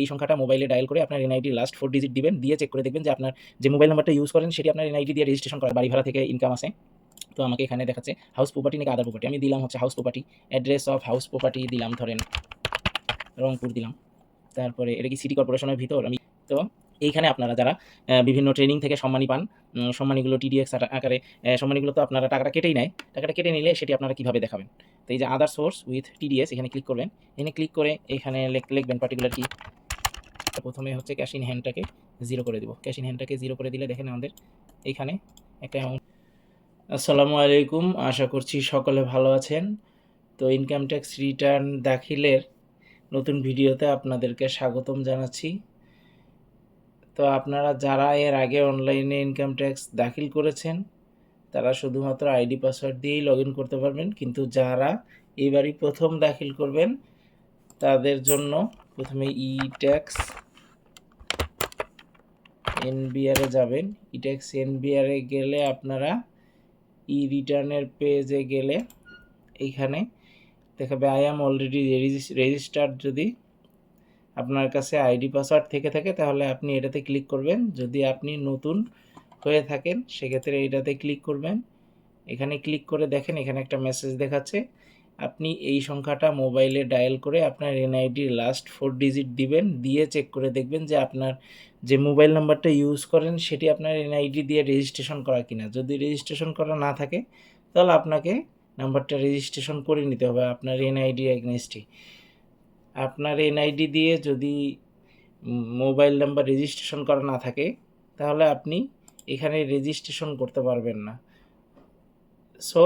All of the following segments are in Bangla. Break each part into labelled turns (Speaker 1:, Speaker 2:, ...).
Speaker 1: এই সংখ্যাটা মোবাইলে ডায়াল করে আপনার এনআইডি লাস্ট ফোর ডিজিট দিবেন, দিয়ে চেক করে দেখবেন যে আপনার যে মোবাইল নাম্বারটা ইউজ করেন, সেটি আপনার এনআইডি দিয়ে রেজিস্ট্রেশন করা বাড়ি ভাড়া থেকে ইনকাম আছে তো আমাকে এখানে দেখাচ্ছে হাউস প্রপার্টি নাকি আদার প্রপার্টি আমি দিলাম হচ্ছে house property address of house property দিলাম, ধরেন, রংপুর দিলাম। তারপরে এটা কি সিটি কর্পোরেশনের ভিতর? আমি তো এইখানে আপনারা যারা বিভিন্ন ট্রেনিং থেকে সম্মানী পান সম্মানীগুলো টিডিএক্স আকারে সম্মানীগুলো তো আপনারা টাকাটা কেটেই নেয়। টাকাটা কেটে নিলে সেটি আপনারা কীভাবে দেখাবেন? তো এই যে আদার সোর্স উইথ টিডিএস এখানে ক্লিক করবেন। এখানে ক্লিক করে এখানে লেখ- লিখবেন পার্টিকুলার কি প্রথমে হচ্ছে ক্যাশ ইন হ্যান্ডটাকে জিরো করে দিব। ক্যাশ ইন হ্যান্ডটাকে জিরো করে দিলে দেখেন আমাদের এইখানে একটা অ্যামাউন্ট আসসালামু আলাইকুম, আশা করছি সকলে ভালো আছেন। তো ইনকাম ট্যাক্স রিটার্ন দাখিলের নতুন ভিডিওতে আপনাদেরকে স্বাগতম জানাচ্ছি। তো আপনারা যারা এর আগে অনলাইনে ইনকাম ট্যাক্স দাখিল করেছেন, তারা শুধুমাত্র আইডি পাসওয়ার্ড দিয়েই লগ ইন করতে পারবেন। কিন্তু যারা এবারই প্রথম দাখিল করবেন, তাদের জন্য প্রথমে ই ট্যাক্স এনবিআরে যাবেন। ই ট্যাক্স এনবিআরে গেলে আপনারা ই রিটার্নের পেজে গেলে এইখানে দেখাবে আই অ্যাম অলরেডি রেজিস্টার্ড যদি আপনার কাছে আইডি পাসওয়ার্ড থেকে থাকে, তাহলে আপনি এটাতে ক্লিক করবেন। যদি আপনি নতুন হয়ে থাকেন, সেক্ষেত্রে এটাতে ক্লিক করবেন। এখানে ক্লিক করে দেখেন, এখানে একটা মেসেজ দেখাচ্ছে। আপনি এই সংখ্যাটা মোবাইলে ডায়াল করে আপনার এনআইডির লাস্ট ফোর ডিজিট দিবেন, দিয়ে চেক করে দেখবেন যে আপনার যে মোবাইল নাম্বারটা ইউজ করেন, সেটি আপনার এনআইডি দিয়ে রেজিস্ট্রেশন করা কিনা। যদি রেজিস্ট্রেশন করা না থাকে, তাহলে আপনাকে নাম্বারটা রেজিস্ট্রেশন করে নিতে হবে আপনার এনআইডি এগনেস্টে। আপনার এনআইডি দিয়ে যদি মোবাইল নাম্বার রেজিস্ট্রেশন করা না থাকে, তাহলে আপনি এখানে রেজিস্ট্রেশন করতে পারবেন না। সো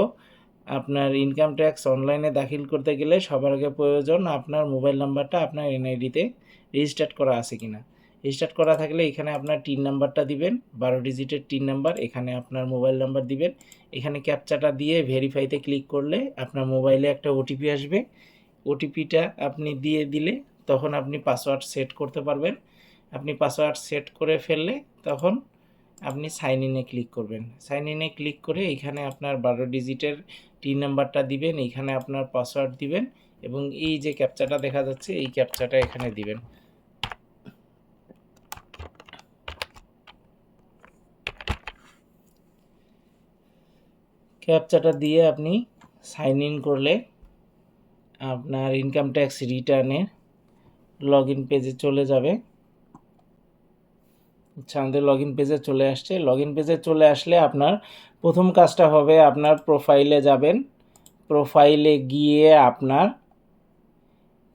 Speaker 1: আপনার ইনকাম ট্যাক্স অনলাইনে দাখিল করতে গেলে সবার আগে প্রয়োজন আপনার মোবাইল নাম্বারটা আপনার এনআইডিতে রেজিস্টার্ড করা আছে কি না রেজিস্টার্ড করা থাকলে এখানে আপনার টিন নাম্বারটা দিবেন, বারো ডিজিটের টিন নাম্বার, এখানে আপনার মোবাইল নাম্বার দিবেন। এখানে ক্যাপচাটা দিয়ে ভেরিফাইতে ক্লিক করলে আপনার মোবাইলে একটা ওটিপি আসবে। ওটিপিটা আপনি দিয়ে দিলে তখন আপনি পাসওয়ার্ড সেট করতে পারবেন। আপনি পাসওয়ার্ড সেট করে ফেললে তখন আপনি সাইন ইনে ক্লিক করবেন। সাইন ইনে ক্লিক করে এখানে আপনার বারো ডিজিটের টিন নাম্বারটা দিবেন, এখানে আপনার পাসওয়ার্ড দিবেন এবং এই যে ক্যাপচাটা দেখা যাচ্ছে, এই ক্যাপচাটা এখানে দিবেন। ক্যাপচাটা দিয়ে আপনি সাইন ইন করলে আপনার ইনকাম ট্যাক্স রিটার্নের লগ ইন পেজে চলে যাবে। আচ্ছা আমাদের লগ ইন পেজে চলে আসছে। লগ ইন পেজে চলে আসলে আপনার প্রথম কাজটা হবে আপনার প্রোফাইলে যাবেন। প্রোফাইলে গিয়ে আপনার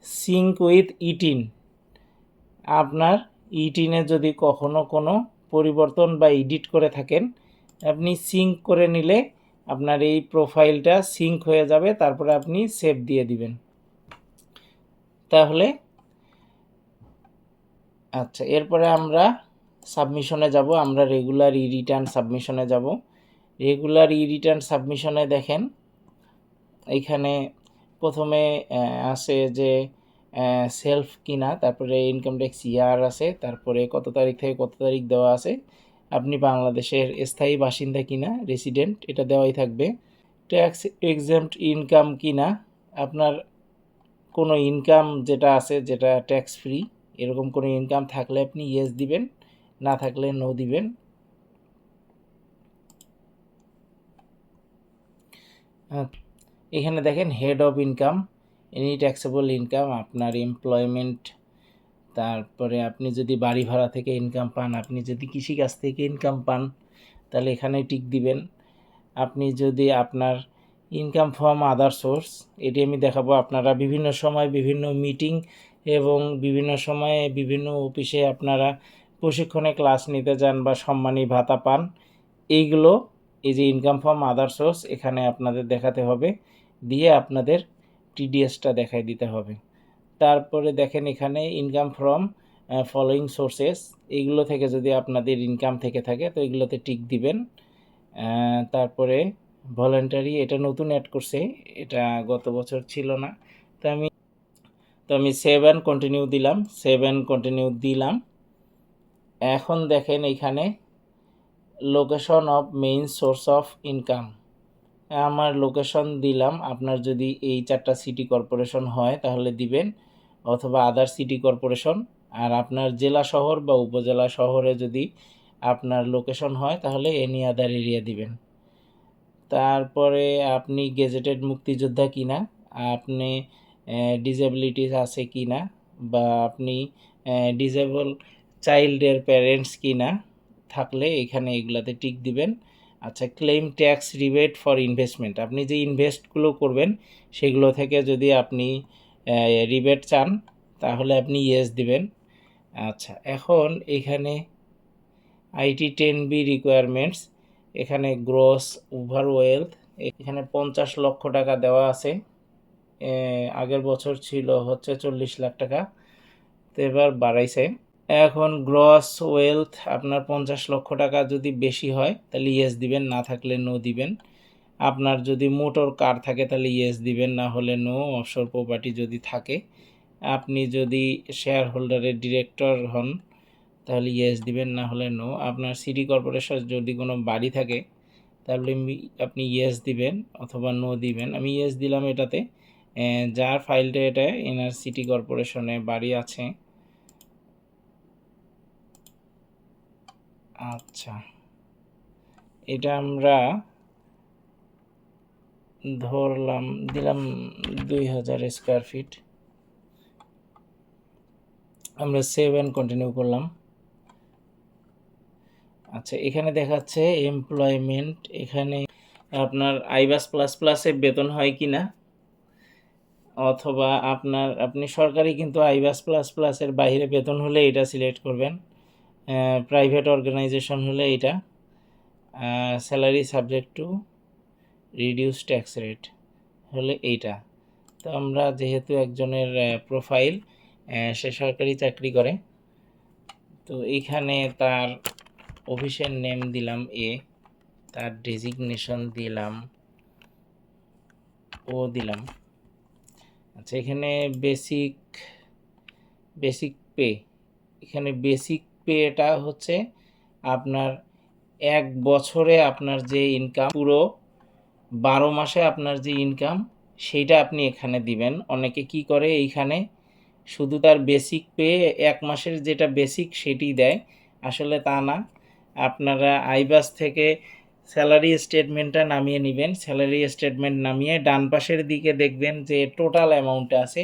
Speaker 1: সিঙ্ক উইথ ইটিন আপনার ইটিনে যদি কখনো কোনো পরিবর্তন বা এডিট করে থাকেন, আপনি সিঙ্ক করে নিলে আপনার এই প্রোফাইলটা সিঙ্ক হয়ে যাবে, তারপরে আপনি সেভ দিয়ে দিবেন। তাহলে আচ্ছা এরপরে আমরা সাবমিশনে যাব, আমরা রেগুলার ই রিটার্ন সাবমিশনে যাব। রেগুলার ই রিটার্ন সাবমিশনে দেখেন এইখানে প্রথমে আছে যে সেলফ কিনা, তারপরে ইনকাম ট্যাক্স ইয়ার আছে, তারপরে কত তারিখ থেকে কত তারিখ দেওয়া আছে আপনি বাংলাদেশের স্থায়ী বাসিন্দা কিনা রেসিডেন্ট এটা দেওয়াই থাকবে। ট্যাক্স এক্সাম্পট ইনকাম কিনা, আপনার কোনো ইনকাম যেটা আছে, যেটা ট্যাক্স ফ্রি এরকম কোনো ইনকাম থাকলে আপনি ইয়েস দিবেন, না থাকলে নো দিবেন। এখানে দেখেন head of income any taxable income আপনার এমপ্লয়মেন্ট তারপরে আপনি যদি বাড়ি ভাড়া থেকে ইনকাম পান, আপনি যদি কৃষিকাজ থেকে ইনকাম পান, তাহলে এখানে টিক দিবেন। আপনি যদি আপনার ইনকাম ফ্রম আদার সোর্স এটি আমি দেখাবো আপনারা বিভিন্ন সময় বিভিন্ন মিটিং এবং বিভিন্ন সময়ে বিভিন্ন অফিসে আপনারা প্রশিক্ষণে ক্লাস নিতে যান বা সম্মানী ভাতা পান। এইগুলো এই যে ইনকাম ফ্রম আদার সোর্স এখানে আপনাদের দেখাতে হবে। দিয়ে আপনাদের টিডিএসটা দেখাই দিতে হবে। তারপরে দেখেন এখানে ইনকাম ফ্রম ফলোয়িং সোর্সেস এইগুলো থেকে যদি আপনাদের ইনকাম থেকে থাকে, তো এগুলোতে টিক দিবেন। তারপরে ভলেন্টারি এটা নতুন অ্যাড করছে, এটা গত বছর ছিল না। তো আমি তো আমি সেভেন কন্টিনিউ দিলাম সেভেন কন্টিনিউ দিলাম। এখন দেখেন এখানে location of main source of income আমার লোকেশন দিলাম। আপনার যদি এই চারটা সিটি কর্পোরেশন হয়, তাহলে দিবেন। অথবা আদার সিটি কর্পোরেশন আর আপনার জেলা শহর বা উপজেলা শহরে যদি আপনার লোকেশন হয়, তাহলে এনি আদার এরিয়া দিবেন। তারপরে আপনি গেজেটেড মুক্তিযোদ্ধা কিনা, আপনি ডিসেবিলিটিস আছে কিনা, বা আপনি ডিসেবল চাইল্ডের প্যারেন্টস কিনা, থাকলে এখানে এগুলাতে টিক দিবেন। আচ্ছা claim tax rebate for investment আপনি যে ইনভেস্টগুলো করবেন, সেগুলো থেকে যদি আপনি রিবেট চান, তাহলে আপনি ইয়েস দিবেন। আচ্ছা এখন এখানে আইটি টেন বি রিকোয়ারমেন্টস এখানে গ্রস ওভার ওয়েলথ এখানে পঞ্চাশ লক্ষ টাকা দেওয়া আছে। আগের বছর ছিল হচ্ছে চল্লিশ লাখ টাকা, তো এবার বাড়াইছে। এখন গ্রস ওয়েলথ আপনার পঞ্চাশ লক্ষ টাকা যদি বেশি হয়, তাহলে ইয়েস দিবেন, না থাকলে নো দিবেন। আপনার যদি মোটর কার থাকে, তাহলে ইয়েস দিবেন, না হলে নো অফশোর প্রপার্টি যদি থাকে। আপনি যদি শেয়ার হোল্ডারের ডিরেক্টর হন, তাহলে ইয়েস দিবেন, না হলে নো আপনার সিটি কর্পোরেশন যদি কোনো বাড়ি থাকে, তাহলে আপনি ইয়েস দিবেন, অথবা নো দিবেন। আমি ইয়েস দিলাম এটাতে। যার ফাইলটা এটা, এনার সিটি কর্পোরেশনে বাড়ি আছে। আচ্ছা। এটা আমরা ধরলাম, দিলাম দুই হাজার স্কোয়ার ফিট। আমরা সেভ অ্যান্ড কন্টিনিউ করলাম। আচ্ছা এখানে দেখাচ্ছে এমপ্লয়মেন্ট এখানে আপনার আইবাস প্লাস প্লাসে বেতন হয় কি না? অথবা আপনার, আপনি সরকারি কিন্তু আইবাস প্লাস প্লাসের বাইরে বেতন হলে এটা সিলেক্ট করবেন। প্রাইভেট অর্গানাইজেশন হলে এটা salary subject to reduce tax rate হলে এইটা। তো আমরা যেহেতু একজনের প্রোফাইল সে সরকারি চাকরি করে, তো এইখানে তার অফিসের নেম দিলাম এ তার ডেজিগনেশন দিলাম ও দিলাম। আচ্ছা এখানে বেসিক বেসিক পে এখানে বেসিক পেটা হচ্ছে আপনার এক বছরে আপনার যে ইনকাম পুরো বারো মাসে আপনার যে ইনকাম সেইটা আপনি এখানে দিবেন। অনেকে কি করে, এইখানে শুধু তার বেসিক পে এক মাসের যেটা বেসিক সেটি দেয়। আসলে তা না। আপনারা আইবাস থেকে স্যালারি স্টেটমেন্টটা নামিয়ে নেবেন। স্যালারি স্টেটমেন্ট নামিয়ে ডান পাশের দিকে দেখবেন যে টোটাল অ্যামাউন্টটা আছে।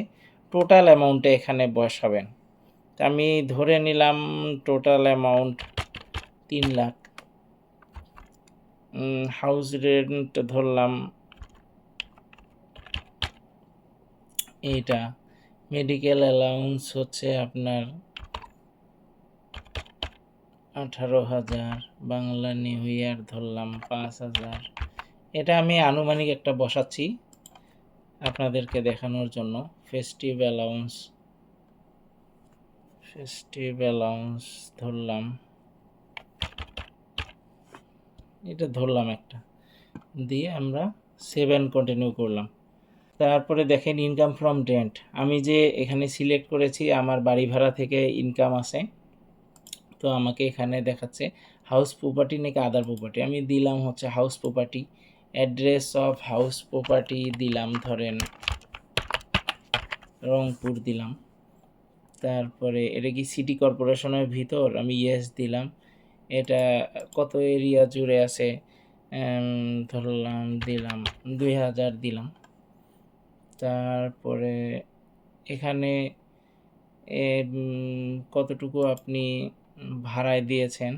Speaker 1: টোটাল অ্যামাউন্টটা এখানে বসাবেন। তা আমি ধরে নিলাম টোটাল অ্যামাউন্ট তিন লাখ। হাউস রেন্ট ধরলাম এইটা। মেডিকেল অ্যালাউন্স হচ্ছে আপনার আঠারো হাজার, বাংলা নিউ ইয়ার ধরলাম পাঁচ হাজার। এটা আমি আনুমানিক একটা বসাচ্ছি আপনাদেরকে দেখানোর জন্য। ফেস্টিভ অ্যালাউন্স ফেস্টিভ অ্যালাউন্স ধরলাম। এটা ধরলাম একটা। দিয়ে আমরা সেভেন কন্টিনিউ করলাম। তারপরে দেখেন ইনকাম ফ্রম রেন্ট আমি যে এখানে সিলেক্ট করেছি, আমার বাড়ি ভাড়া থেকে ইনকাম আছে তো আমাকে এখানে দেখাচ্ছে হাউস প্রপার্টি নাকি আদার প্রপার্টি আমি দিলাম হচ্ছে house property address of house property দিলাম, ধরেন রংপুর দিলাম। তারপরে এটা কি সিটি কর্পোরেশনের ভিতর? আমি ইয়েস দিলাম। এটা কত এরিয়া জুড়ে আছে? ধরলাম, দিলাম, দুই হাজার দিলাম। তারপরে এখানে কতটুকু আপনি ভাড়ায় দিয়েছেন?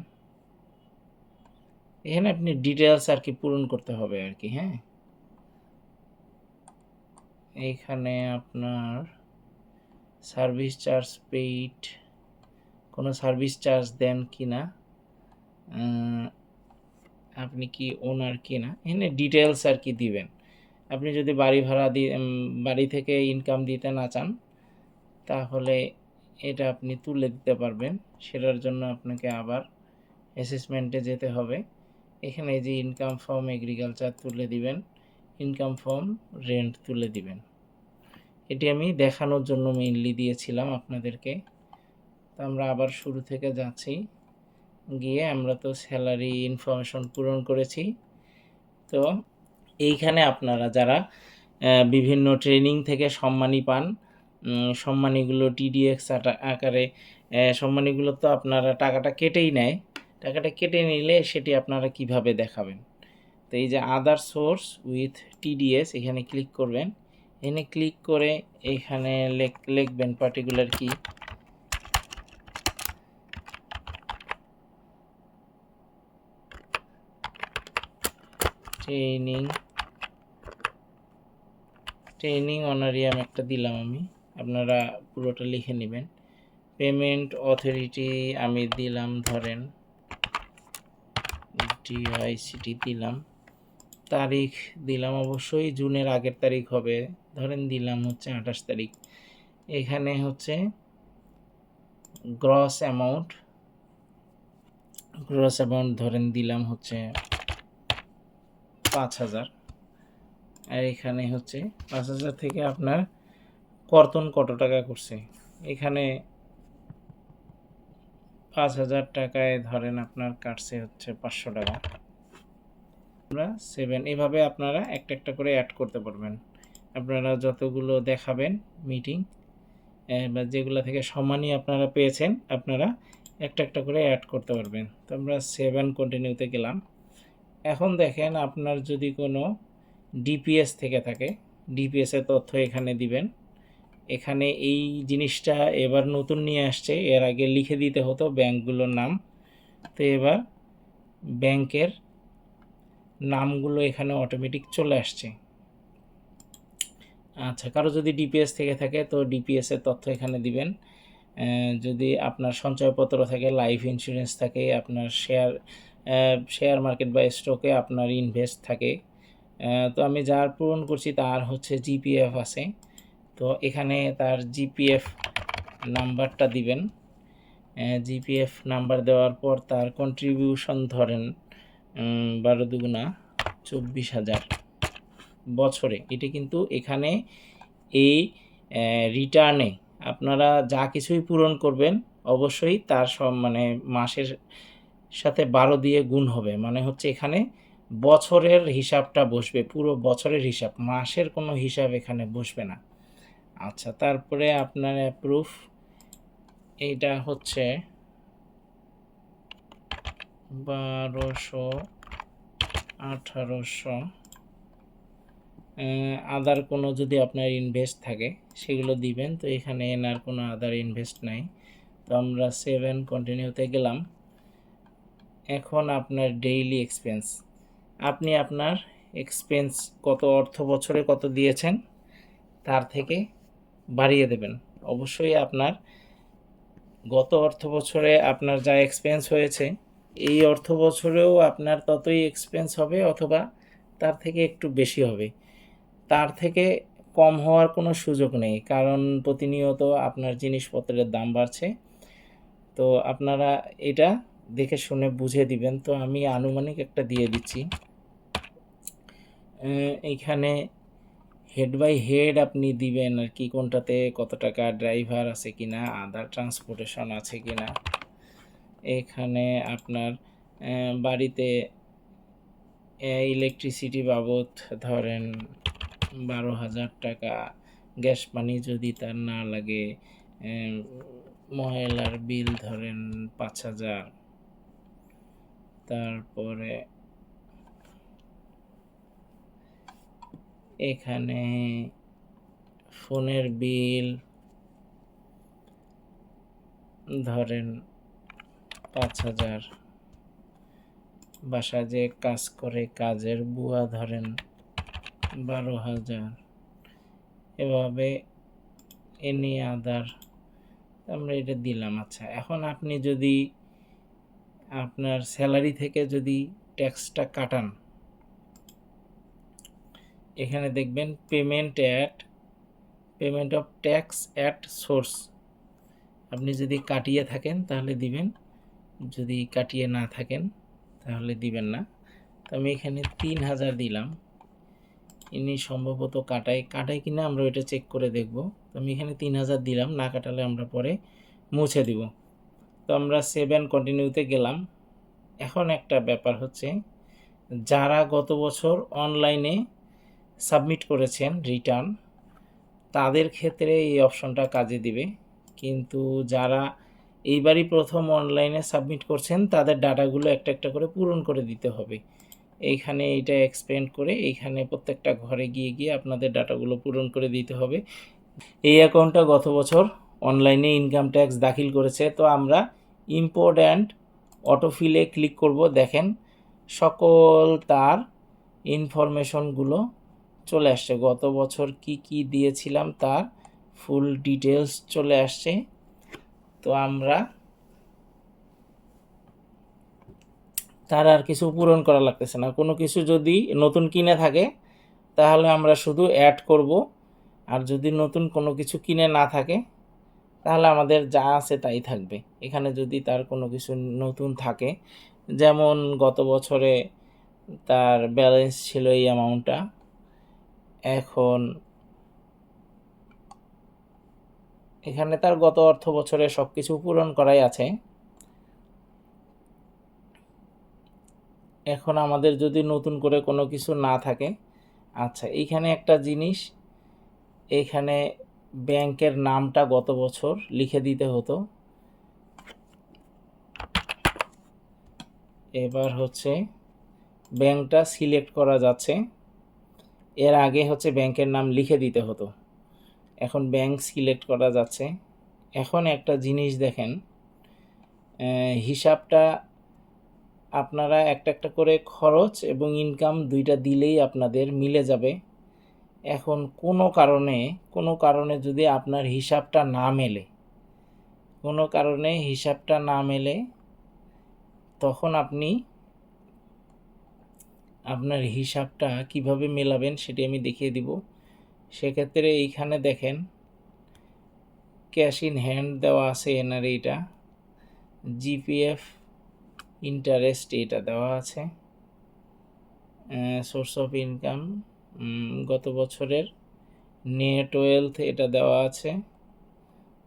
Speaker 1: এখানে আপনি ডিটেলস আর কি পূরণ করতে হবে আর কি হ্যাঁ? এখানে আপনার সার্ভিস চার্জ পেইড, কোনো সার্ভিস চার্জ দেন কি না আপনি কি ওনার কি না, এখানে ডিটেলস আর কি দিবেন। আপনি যদি বাড়ি ভাড়া দিয়ে বাড়ি থেকে ইনকাম দিতে না চান, তাহলে এটা আপনি তুলে দিতে পারবেন। সেটার জন্য আপনাকে আবার অ্যাসেসমেন্টে যেতে হবে। এখানে যে ইনকাম ফর্ম এগ্রিকালচার তুলে দিবেন ইনকাম ফর্ম রেন্ট তুলে দিবেন। এটি আমি দেখানোর জন্য মেইনলি দিয়েছিলাম আপনাদেরকে। তো আমরা আবার শুরু থেকে যাচ্ছি। গিয়ে আমরা তো স্যালারি ইনফরমেশন পূরণ করেছি। তো এইখানে আপনারা যারা বিভিন্ন ট্রেনিং থেকে সম্মানী পান সম্মানীগুলো টিডিএক্স আকারে সম্মানীগুলো তো আপনারা টাকাটা কেটেই নেয়। টাকাটা কেটে নিলে সেটি আপনারা কীভাবে দেখাবেন? তো এই যে আদার সোর্স উইথ টিডিএস এখানে ক্লিক করবেন। এখানে ক্লিক করে লেখ- লিখবেন পার্টিকুলার কি ট্রেনিং ট্রেনিং অনারিয়াম একটা দিলাম আমি। আপনারা পুরোটা লিখে নেবেন। পেমেন্ট অথরিটি আমি দিলাম, ধরেন ডিআইসিটি দিলাম। তারিখ দিলাম অবশ্যই, জুনের আগের তারিখ হবে। ধরেন দিলাম হচ্ছে আঠাশ তারিখ। এখানে হচ্ছে গ্রস অ্যামাউন্ট গ্রস অ্যামাউন্ট ধরেন দিলাম হচ্ছে পাঁচ হাজার। আর এখানে হচ্ছে পাঁচ হাজার থেকে আপনার কর্তন কত টাকা করছে? এখানে পাঁচ হাজার টাকায় ধরেন আপনার কাটছে হচ্ছে পাঁচশো টাকা। আমরা সেভেন এভাবে আপনারা একটা একটা করে অ্যাড করতে পারবেন। আপনারা যতগুলো দেখাবেন মিটিং বা যেগুলো থেকে সম্মানই আপনারা পেয়েছেন, আপনারা একটা একটা করে অ্যাড করতে পারবেন। তো আমরা সেভেন কন্টিনিউতে গেলাম। এখন দেখেন আপনার যদি কোনো ডিপিএস থেকে থাকে ডিপিএসের তথ্য এখানে দিবেন। এখানে এই জিনিসটা এবার নতুন নিয়ে আসছে, এর আগে লিখে দিতে হতো ব্যাংকগুলোর নাম। তো এবার ব্যাংকের নামগুলো এখানে অটোমেটিক চলে আসছে। আচ্ছা কারও যদি ডিপিএস থেকে থাকে, তো ডিপিএস এর তথ্য এখানে দিবেন। যদি আপনার সঞ্চয়পত্র থাকে লাইফ ইন্স্যুরেন্স থাকে, আপনার শেয়ার শেয়ার মার্কেট বা স্টকে আপনার ইনভেস্ট থাকে। তো আমি যার পূরণ করছি তার হচ্ছে জিপিএফ আছে। তো এখানে তার জিপিএফ নাম্বারটা দিবেন। জিপিএফ নাম্বার দেওয়ার পর তার কন্ট্রিবিউশন ধরেন। বারো দুগুণা চব্বিশ হাজার বছরে। এটা কিন্তু এখানে এই রিটার্নে আপনারা যা কিছুই পূরণ করবেন, অবশ্যই তার সব মানে মাসের সাথে বারো দিয়ে গুণ হবে। মানে হচ্ছে এখানে বছরের হিসাবটা বসবে, পুরো বছরের হিসাব, মাসের কোনো হিসাব এখানে বসবে না। আচ্ছা তারপরে আপনার অ্যাপ্রুভ এইটা হচ্ছে বারোশো আঠারোশো। আদার কোনো যদি আপনার ইনভেস্ট থাকে, সেগুলো দিবেন। তো এখানে এনার কোনো আদার ইনভেস্ট নাই। তো আমরা সেভেন কন্টিনিউতে গেলাম। এখন আপনার ডেইলি এক্সপেন্স আপনি আপনার এক্সপেন্স কত অর্থ বছরে কত দিয়েছেন, তার থেকে বাড়িয়ে দেবেন। অবশ্যই আপনার গত অর্থ বছরে আপনার যা এক্সপেন্স হয়েছে এই অর্থ বছরেও আপনার ততই এক্সপেন্স হবে অথবা তার থেকে একটু বেশি হবে। তার থেকে কম হওয়ার কোনো সুযোগ নেই কারণ প্রতিনিয়ত আপনার জিনিসপত্রের দাম বাড়ছে। তো আপনারা এটা দেখে শুনে বুঝে দিবেন। তো আমি আনুমানিক একটা দিয়ে দিচ্ছি। আহ, এইখানে হেড বাই হেড আপনি দিবেন আর কি কোনটাতে কত টাকা ড্রাইভার আছে কিনা আদার ট্রান্সপোর্টেশন আছে কিনা। এখানে আপনার বাড়িতে ইলেকট্রিসিটি বাবদ ধরেন বারো হাজার টাকা, গ্যাস পানি যদি তার না লাগে ময়লার বিল ধরেন পাঁচ হাজার। তারপরে এখানে ফোনের বিল ধরেন পাঁচ হাজার। বাসা যে কাজ করে, কাজের বুয়া ধরেন, বারো হাজার। এভাবে এনি আদার আমরা এটা দিলাম। আচ্ছা এখন আপনি যদি আপনার স্যালারি থেকে যদি ট্যাক্সটা কাটান, এখানে দেখবেন payment at, payment of tax at source. আপনি যদি কাটিয়ে থাকেন, তাহলে দিবেন যদি কাটিয়ে না থাকেন, তাহলে দিবেন না। তো আমি এখানে তিন হাজার দিলাম। ইনি সম্ভবত কাটায় কাটায় কিনা আমরা ওইটা চেক করে দেখব। তো আমি এখানে তিন হাজার দিলাম, না কাটালে আমরা পরে মুছে দিব। তো আমরা সেভেন কন্টিনিউতে গেলাম। এখন একটা ব্যাপার হচ্ছে, যারা গত বছর অনলাইনে সাবমিট করেছেন রিটার্ন তাদের ক্ষেত্রে এই অপশনটা কাজে দিবে। কিন্তু যারা এইবারই প্রথম অনলাইনে সাবমিট করছেন, তাদের ডাটাগুলো একটা একটা করে পূরণ করে দিতে হবে। এইখানে এইটা এক্সপেন্ড করে এইখানে প্রত্যেকটা ঘরে গিয়ে গিয়ে আপনাদের ডাটাগুলো পূরণ করে দিতে হবে। এই অ্যাকাউন্টটা গত বছর অনলাইনে ইনকাম ট্যাক্স দাখিল করেছে। তো আমরা ইম্পোর্ট অ্যান্ড অটোফিলে ক্লিক করব। দেখেন, সকল তার ইনফরমেশনগুলো চলে আসছে। গত বছর কি কি দিয়েছিলাম, তার ফুল ডিটেলস চলে আসছে। তো আমরা তার আর কিছু পূরণ করা লাগতেছে না। কোনো কিছু যদি নতুন কিনে থাকে, তাহলে আমরা শুধু অ্যাড করব। আর যদি নতুন কোনো কিছু কিনে না থাকে, তাহলে আমাদের যা আছে তাই থাকবে। এখানে যদি তার কোনো কিছু নতুন থাকে, যেমন গত বছরে তার ব্যালেন্স ছিল এই অ্যামাউন্টটা এখন এখানে তার গত অর্থ বছরে সব কিছু পূরণ করাই আছে। এখন আমাদের যদি নতুন করে কোনো কিছু না থাকে আচ্ছা এইখানে একটা জিনিস, এখানে ব্যাংকের নামটা গত বছর লিখে দিতে হতো। এবার হচ্ছে ব্যাংকটা সিলেক্ট করা যাচ্ছে। এর আগে হচ্ছে ব্যাংকের নাম লিখে দিতে হতো। এখন ব্যাংক সিলেক্ট করা যাচ্ছে। এখন একটা জিনিস দেখেন হিসাবটা আপনারা একটা একটা করে খরচ এবং ইনকাম দুইটা দিলেই আপনাদের মিলে যাবে। এখন কোনো কারণে কোনো কারণে যদি আপনার হিসাবটা না মেলে, কোনো কারণে হিসাবটা না মেলে, তখন আপনি আপনার হিসাবটা কীভাবে মেলাবেন সেটি আমি দেখিয়ে দিব। সেক্ষেত্রে এইখানে দেখেন ক্যাশ ইন হ্যান্ড দেওয়া আছে এনার এইটা জিপিএফ ইন্টারেস্ট এটা দেওয়া আছে সোর্স অফ ইনকাম গত বছরের নেট ওয়েলথ এটা দেওয়া আছে।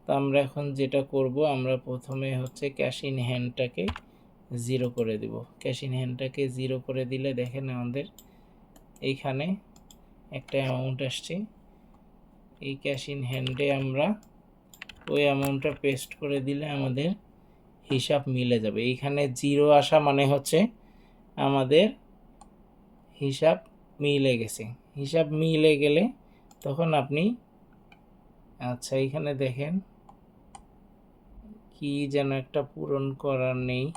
Speaker 1: তো আমরা এখন যেটা করব, আমরা প্রথমে হচ্ছে ক্যাশ ইন হ্যান্ডটাকে জিরো করে দিব। ক্যাশ ইন হ্যান্ডটাকে জিরো করে দিলে দেখেন আমাদের এইখানে একটা অ্যামাউন্ট আসছে। এই ক্যাশ ইন হ্যান্ডে আমরা ওই অ্যামাউন্টটা পেস্ট করে দিলে আমাদের হিসাব মিলে যাবে। এইখানে জিরো আসা মানে হচ্ছে আমাদের হিসাব মিলে গেছে। হিসাব মিলে গেলে তখন আপনি আচ্ছা এইখানে দেখেন, কি যেন একটা পূরণ করার নেই।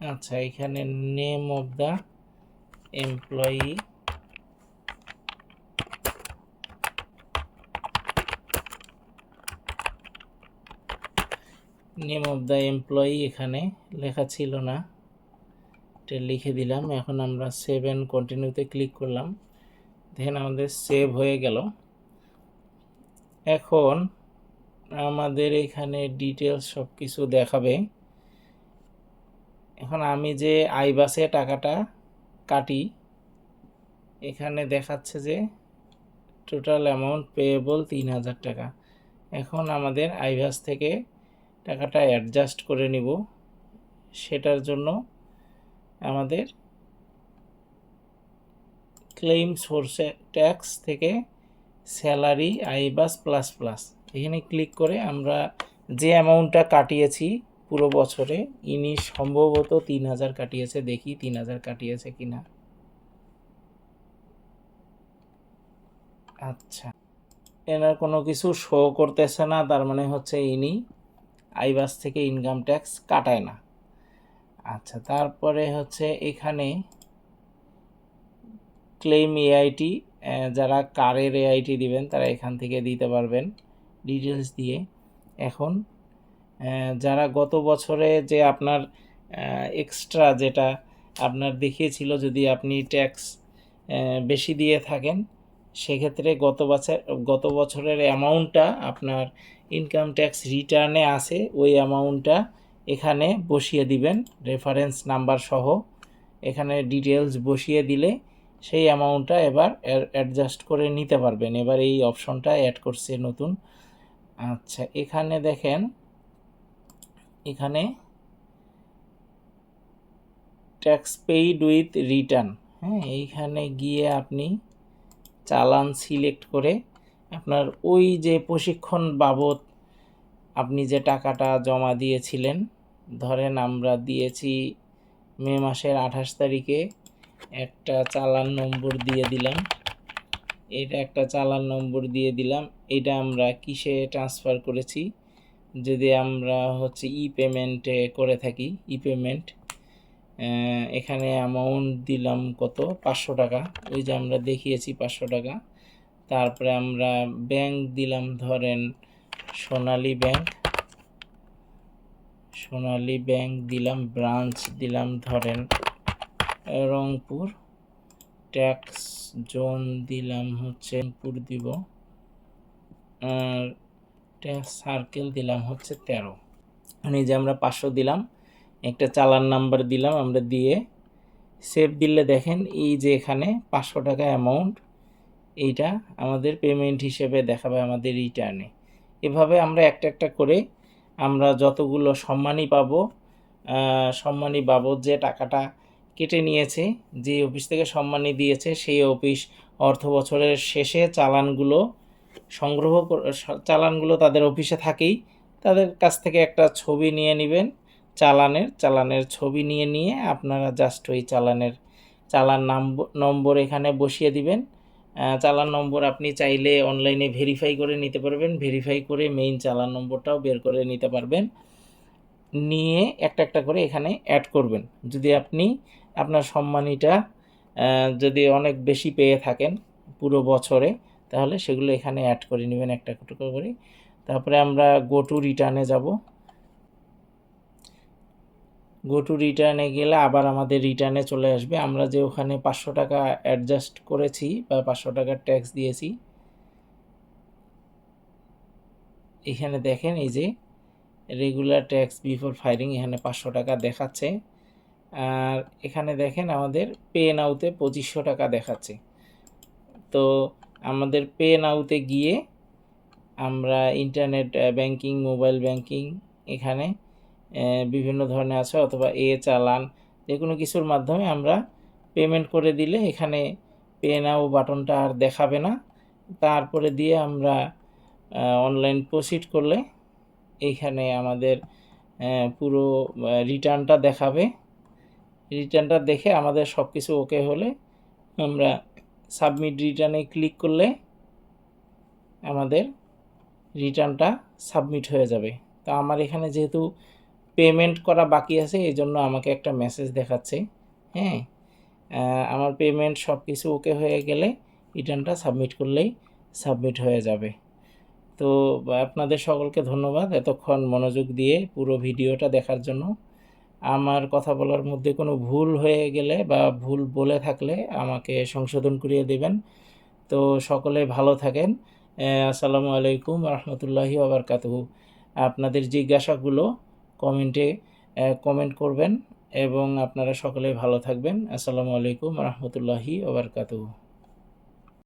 Speaker 1: আচ্ছা এখানে name of the employee name of the employee এখানে লেখা ছিল না। এটা লিখে দিলাম। এখন আমরা সেভ অ্যান্ড কন্টিনিউতে ক্লিক করলাম। দেখেন আমাদের সেভ হয়ে গেল। এখন আমাদের এখানে ডিটেলস সব কিছু দেখাবে। এখন আমি যে আইবাসে টাকাটা কাটি, এখানে দেখাচ্ছে যে টোটাল অ্যামাউন্ট পেয়েবল তিন হাজার টাকা। এখন আমাদের আইভাস থেকে টাকাটা অ্যাডজাস্ট করে নিব। সেটার জন্য আমাদের ক্লেইম সোর্সে ট্যাক্স থেকে স্যালারি আইবাস প্লাস প্লাস এখানে ক্লিক করে আমরা যে অ্যামাউন্টটা কাটিয়েছি পুরো বছরে ইনি সম্ভবত তিন হাজার কাটিয়েছে, দেখি তিন হাজার কাটিয়েছে কিনা। আচ্ছা। এনার কোনো কিছু শো করতেছে না, তার মানে হচ্ছে ইনি আইবাস থেকে ইনকাম ট্যাক্স কাটায় না। আচ্ছা তারপরে হচ্ছে এখানে ক্লেম এআইটি যারা কারের এআইটি দিবেন, তারা এখান থেকে দিতে পারবেন। ডিটেলস দিয়ে। এখন যারা গত বছরে যে আপনার এক্সট্রা যেটা আপনার দেখিয়েছিল যদি আপনি ট্যাক্স বেশি দিয়ে থাকেন, সেক্ষেত্রে গত বছর, গত বছরের অ্যামাউন্টটা আপনার ইনকাম ট্যাক্স রিটার্নে আসে ওই অ্যামাউন্টটা এখানে বসিয়ে দিবেন রেফারেন্স নাম্বার সহ। এখানে ডিটেলস বসিয়ে দিলে সেই অ্যামাউন্টটা এবার অ্যাডজাস্ট করে নিতে পারবেন। এবার এই অপশনটা অ্যাড করছে নতুন। আচ্ছা এখানে দেখেন এখানে ট্যাক্স পেইড উইথ রিটার্ন হ্যাঁ এইখানে গিয়ে আপনি চালান সিলেক্ট করে আপনার ওই যে প্রশিক্ষণ বাবদ আপনি যে টাকাটা জমা দিয়েছিলেন, ধরেন আমরা দিয়েছি মে মাসের আঠাশ তারিখে একটা চালান নম্বর দিয়ে দিলাম। এটা একটা চালান নম্বর দিয়ে দিলাম। এটা আমরা কিসে ট্রান্সফার করেছি? যদি আমরা হচ্ছে ই পেমেন্টে করে থাকি ই পেমেন্ট এখানে অ্যামাউন্ট দিলাম কত? পাঁচশো টাকা। ওই যে আমরা দেখিয়েছি পাঁচশো টাকা। তারপরে আমরা ব্যাংক দিলাম ধরেন সোনালী ব্যাংক সোনালী ব্যাংক দিলাম ব্রাঞ্চ দিলাম ধরেন রংপুর। ট্যাক্স জোন দিলাম হচ্ছে রংপুর দিব। আর ট্যাক্স সার্কেল দিলাম হচ্ছে তেরো। মানে যে আমরা পাঁচশো দিলাম, একটা চালান নাম্বার দিলাম আমরা দিয়ে। সেভ দিলে দেখেন এই যে এখানে পাঁচশো টাকা অ্যামাউন্ট এইটা আমাদের পেমেন্ট হিসেবে দেখাবে আমাদের রিটার্নে এভাবে আমরা একটা একটা করে আমরা যতগুলো সম্মানী পাবো সম্মানী বাবদ যে টাকাটা কেটে নিয়েছে, যে অফিস থেকে সম্মানী দিয়েছে, সেই অফিস অর্থ বছরের শেষে চালানগুলো সংগ্রহ চালানগুলো তাদের অফিসে থাকেই। তাদের কাছ থেকে একটা ছবি নিয়ে নেবেন। চালানের চালানের ছবি নিয়ে নিয়ে আপনারা জাস্ট ওই চালানের, চালান নম্বর এখানে বসিয়ে দিবেন। চালান নম্বর আপনি চাইলে অনলাইনে ভেরিফাই করে নিতে পারবেন। ভেরিফাই করে মেইন চালান নম্বরটাও বের করে নিতে পারবেন। নিয়ে একটা একটা করে এখানে অ্যাড করবেন। যদি আপনি, আপনার সম্মানীটা যদি অনেক বেশি পেয়ে থাকেন পুরো বছরে তাহলে সেগুলো এখানে অ্যাড করে নেবেন একটা একটা করে। তারপরে আমরা গো টু রিটার্নে যাব। গো টু রিটার্নে গেলে আবার আমাদের রিটার্নে চলে আসবে। আমরা যে ওখানে পাঁচশো টাকা অ্যাডজাস্ট করেছি বা পাঁচশো টাকার ট্যাক্স দিয়েছি, এখানে দেখেন এই যে রেগুলার ট্যাক্স বিফোর ফায়ারিং এখানে পাঁচশো টাকা দেখাচ্ছে। আর এখানে দেখেন আমাদের পে নাউতে পঁচিশশো টাকা দেখাচ্ছে। তো আমাদের পে নাউতে গিয়ে আমরা ইন্টারনেট ব্যাংকিং মোবাইল ব্যাংকিং এখানে বিভিন্ন ধরনের আছে অথবা এ চালান যে কোনো কিছুর মাধ্যমে আমরা পেমেন্ট করে দিলে এখানে পে নাও বাটনটা আর দেখাবে না। তারপরে দিয়ে আমরা অনলাইন প্রসিড করলে এইখানে আমাদের পুরো রিটার্নটা দেখাবে। রিটার্নটা দেখে আমাদের সব কিছু ওকে হলে আমরা সাবমিট রিটার্নে ক্লিক করলে আমাদের রিটার্নটা সাবমিট হয়ে যাবে। তো আমার এখানে যেহেতু পেমেন্ট করা বাকি আছে এই জন্য আমাকে একটা মেসেজ দেখাচ্ছে। হ্যাঁ আমার পেমেন্ট সব কিছু ওকে হয়ে গেলে রিটার্নটা সাবমিট করলেই সাবমিট হয়ে যাবে। তো আপনাদের সকলকে ধন্যবাদ এতক্ষণ মনোযোগ দিয়ে পুরো ভিডিওটা দেখার জন্য। আমার কথা বলার মধ্যে কোনো ভুল হয়ে গেলে বা ভুল বলে থাকলে আমাকে সংশোধন করিয়ে দেবেন। তো সকলে ভালো থাকেন। আসসালামু আলাইকুম রহমতুল্লাহি আবরকাতহু আপনাদের জিজ্ঞাসাগুলো কমেন্টে কমেন্ট করবেন এবং আপনারা সকলে ভালো থাকবেন। আসসালামু আলাইকুম রহমতুল্লাহি আবরকাতহু